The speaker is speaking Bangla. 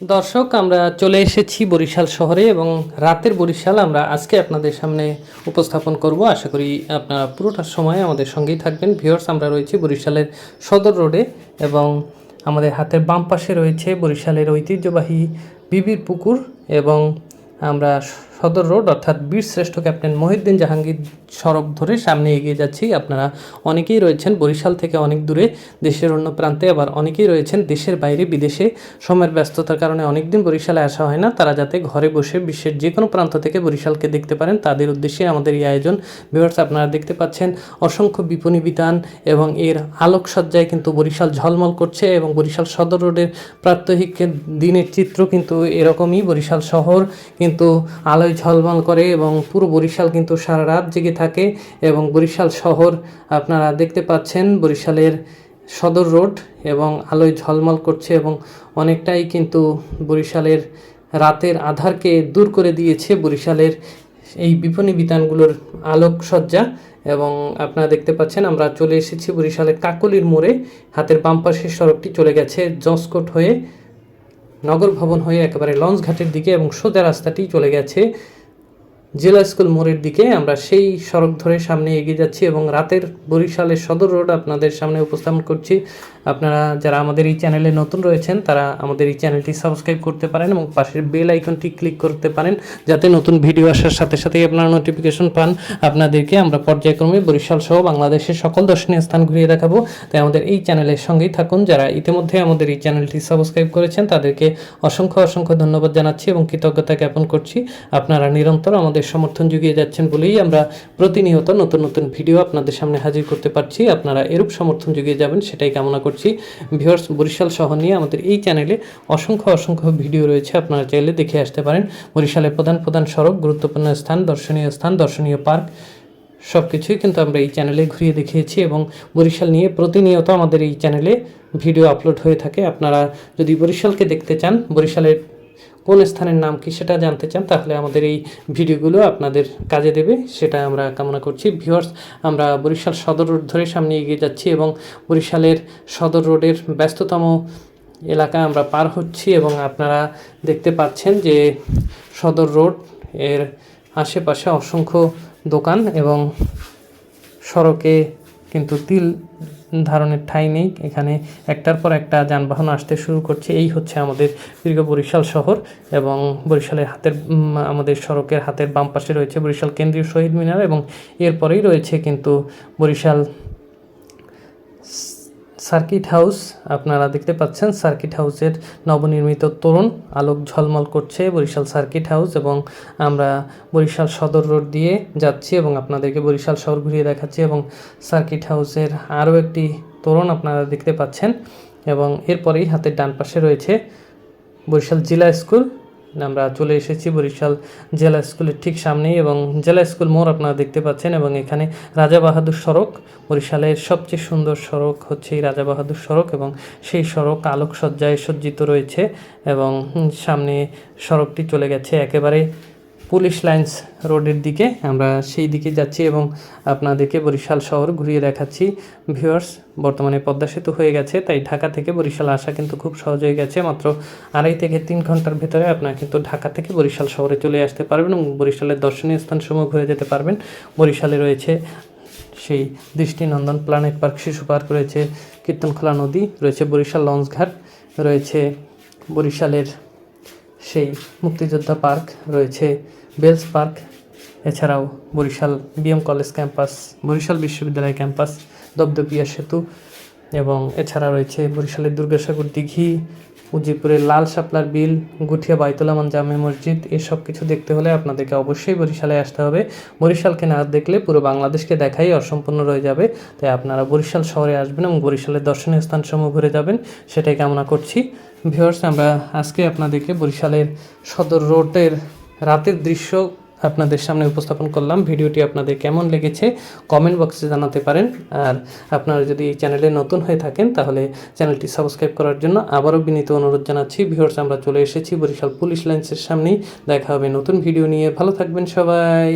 দর্শক, আমরা চলে এসেছি বরিশাল শহরে এবং রাতের বরিশাল আমরা আজকে আপনাদের সামনে উপস্থাপন করব। আশা করি আপনারা পুরোটা সময় আমাদের সঙ্গেই থাকবেন। ভিওর্স আমরা রয়েছি বরিশালের সদর রোডে এবং আমাদের হাতের বাম পাশে রয়েছে বরিশালের ঐতিহ্যবাহী বিবির পুকুর এবং আমরা সদর রোড অর্থাৎ বীর শ্রেষ্ঠ ক্যাপ্টেন মহিউদ্দিন জাহাঙ্গীর সড়ক ধরে সামনে এগিয়ে যাচ্ছি। আপনারা অনেকেই রয়েছেন বরিশাল থেকে অনেক দূরে দেশের অন্য প্রান্তে, আবার অনেকেই রয়েছেন দেশের বাইরে বিদেশে। সময়ের ব্যস্ততার কারণে অনেক দিন বরিশালে আসা হয় না। তারা যাতে ঘরে বসে বিশ্বের যে কোনো প্রান্ত থেকে বরিশালকে দেখতে পারেন, তাদের উদ্দেশ্যে আমাদের এই আয়োজন। ভিউয়ার্স, আপনারা দেখতে পাচ্ছেন অসংখ্য বিপণী বিতান এবং এর আলোকসজ্জায় কিন্তু বরিশাল ঝলমল করছে এবং বরিশাল সদর রোডের প্রাত্যহিক দিনের চিত্র কিন্তু এরকমই। বরিশাল শহর কিন্তু আলোয় ঝলমল করে এবং পুরো বরিশাল কিন্তু সারা রাত জেগে থাকে এবং বরিশাল শহর আপনারা দেখতে পাচ্ছেন বরিশালের সদর রোড এবং আলোয় ঝলমল করছে এবং অনেকটাই কিন্তু বরিশালের রাতের আধারকে দূর করে দিয়েছে বরিশালের এই বিপণী বিতানগুলোর আলোকসজ্জা এবং আপনারা দেখতে পাচ্ছেন আমরা চলে এসেছি বরিশালের কাকলির মোড়ে। হাতের বাম পাশের সড়কটি চলে গেছে জসকোট হয়ে। নগর ভবন হয়ে একেবারে লঞ্চ ঘাটের দিকে এবং সোজা রাস্তাটি চলে গেছে জেলা স্কুল মোড়ের দিকে আমরা সেই সড়ক ধরে সামনে এগিয়ে যাচ্ছি এবং রাতের বরিশালের সদর রোড আপনাদের সামনে উপস্থাপন করছি। আপনারা যারা আমাদের এই চ্যানেলে নতুন রয়েছেন, তারা আমাদের এই চ্যানেলটি সাবস্ক্রাইব করতে পারেন এবং পাশের বেল আইকনটি ক্লিক করতে পারেন যাতে নতুন ভিডিও আসার সাথে সাথেই আপনারা নোটিফিকেশন পান। আপনাদেরকে আমরা পর্যায়ক্রমে বরিশাল সহ বাংলাদেশের সকল দর্শনীয় স্থান ঘুরিয়ে দেখাবো। তাই আমাদের এই চ্যানেলের সঙ্গেই থাকুন। যারা ইতিমধ্যে আমাদের এই চ্যানেলটি সাবস্ক্রাইব করেছেন, তাদেরকে অসংখ্য অসংখ্য ধন্যবাদ জানাচ্ছি এবং কৃতজ্ঞতা জ্ঞাপন করছি। আপনারা নিরন্তর আমাদের সমর্থন জুগিয়ে যাচ্ছেন বলেই আমরা প্রতিনিয়ত নতুন নতুন ভিডিও আপনাদের সামনে হাজির করতে পারছি। আপনারা এরূপ সমর্থন জুগিয়ে যাবেন, সেটাই কামনা করছি। ভিউয়ার্স, বরিশাল শহর নিয়ে আমাদের এই চ্যানেলে অসংখ্য অসংখ্য ভিডিও রয়েছে, আপনারা চাইলে দেখে আসতে পারেন। বরিশালের প্রধান প্রধান সড়ক, গুরুত্বপূর্ণ স্থান, দর্শনীয় স্থান, দর্শনীয় পার্ক সব কিছুই কিন্তু আমরা এই চ্যানেলে ঘুরিয়ে দেখিয়েছি এবং বরিশাল নিয়ে প্রতিনিয়ত আমাদের এই চ্যানেলে ভিডিও আপলোড হয়ে থাকে। আপনারা যদি বরিশালকে দেখতে চান, বরিশালের কোন স্থানের নাম কি সেটা জানতে চান, তাহলে আমাদের এই ভিডিওগুলো আপনাদের কাজে দেবে। সেটা আমরা কামনা করছি। ভিউয়ার্স, আমরা বরিশাল সদর রোড ধরে সামনে এগিয়ে যাচ্ছি এবং বরিশালের সদর রোডের ব্যস্ততম এলাকা আমরা পার হচ্ছি এবং আপনারা দেখতে পাচ্ছেন যে সদর রোডের আশেপাশে অসংখ্য দোকান এবং সড়কে কিন্তু তিল ধারণের ঠাঁই নেই। এখানে একটার পর একটা যানবাহন আসতে শুরু করছে। এই হচ্ছে আমাদের দীর্ঘ বরিশাল শহর এবং বরিশালের হাতের আমাদের সড়কের হাতের বাম পাশে রয়েছে বরিশাল কেন্দ্রীয় শহীদ মিনার এবং এরপরেই রয়েছে কিন্তু বরিশাল সার্কিট হাউস, আপনারা দেখতে পাচ্ছেন সার্কিট হাউসের নবনির্মিত তরুণ আলোক ঝলমল করছে বরিশাল সার্কিট হাউস এবং আমরা বরিশাল সদর রোড দিয়ে যাচ্ছি এবং আপনাদেরকে বরিশাল শহর ঘুরিয়ে দেখাচ্ছি এবং সার্কিট হাউসের আরও একটি তরুণ আপনারা দেখতে পাচ্ছেন এবং এরপরেই হাতের ডান পাশে রয়েছে বরিশাল জেলা স্কুল। আমরা চলে এসেছি বরিশাল জেলা স্কুলের ঠিক সামনেই এবং জেলা স্কুল মোড় আপনারা দেখতে পাচ্ছেন এবং এখানে রাজা বাহাদুর সড়ক, বরিশালের সবচেয়ে সুন্দর সড়ক হচ্ছে এই রাজা বাহাদুর সড়ক এবং সেই সড়ক আলোকসজ্জায় সজ্জিত রয়েছে এবং সামনে সড়কটি চলে গেছে একেবারে পুলিশ লাইন্স রোডের দিকে আমরা সেই দিকে যাচ্ছি এবং আপনাদেরকে বরিশাল শহর ঘুরিয়ে দেখাচ্ছি। ভিউয়ার্স, বর্তমানে পদ্মা সেতু হয়ে গেছে, তাই ঢাকা থেকে বরিশাল আসা কিন্তু খুব সহজ হয়ে গেছে। মাত্র আড়াই থেকে তিন ঘণ্টার ভেতরে আপনারা কিন্তু ঢাকা থেকে বরিশাল শহরে চলে আসতে পারবেন এবং বরিশালের দর্শনীয় স্থানসমূহ ঘুরে যেতে পারবেন। বরিশালে রয়েছে সেই দৃষ্টিনন্দন প্ল্যানেট পার্ক, শিশু পার্ক রয়েছে, কীর্তনখোলা নদী, রয়েছে বরিশাল লঞ্চঘাট, রয়েছে বরিশালের সেই মুক্তিযোদ্ধা পার্ক রয়েছে, বেলস পার্ক, এছাড়াও Barishal BM college campus, Barishal বিশ্ববিদ্যালয় ক্যাম্পাস দপদপিয়া সেতু এবং এছাড়া রয়েছে বরিশালের দুর্গাসাগর দিঘি উজিপুরের লাল শাপলার বিল, গুঠিয়া বাইতুলামান জামে মসজিদ, এসব কিছু দেখতে হলে আপনাদেরকে অবশ্যই বরিশালে আসতে হবে। বরিশালকে না দেখলে পুরো বাংলাদেশকে দেখাই অসম্পূর্ণ রয়ে যাবে। তাই আপনারা বরিশাল শহরে আসবেন এবং বরিশালের দর্শনীয় স্থানসমূহ ঘুরে যাবেন। সেটাই কামনা করছি। ভিউয়ার্স আমরা আজকে আপনাদেরকে বরিশালের সদর রোডের রাতের দৃশ্য আপনাদের সামনে উপস্থাপন করলাম। ভিডিওটি আপনাদের কেমন লেগেছে কমেন্ট বক্সে জানাতে পারেন। আর আপনারা যদি এই চ্যানেলে নতুন হয়ে থাকেন, তাহলে চ্যানেলটি সাবস্ক্রাইব করার জন্য আবারও বিনীত অনুরোধ জানাচ্ছি। ভিউয়ার্স, আমরা চলে এসেছি বরিশাল পুলিশ লাইন্সের সামনেই। দেখা হবে নতুন ভিডিও নিয়ে। ভালো থাকবেন সবাই।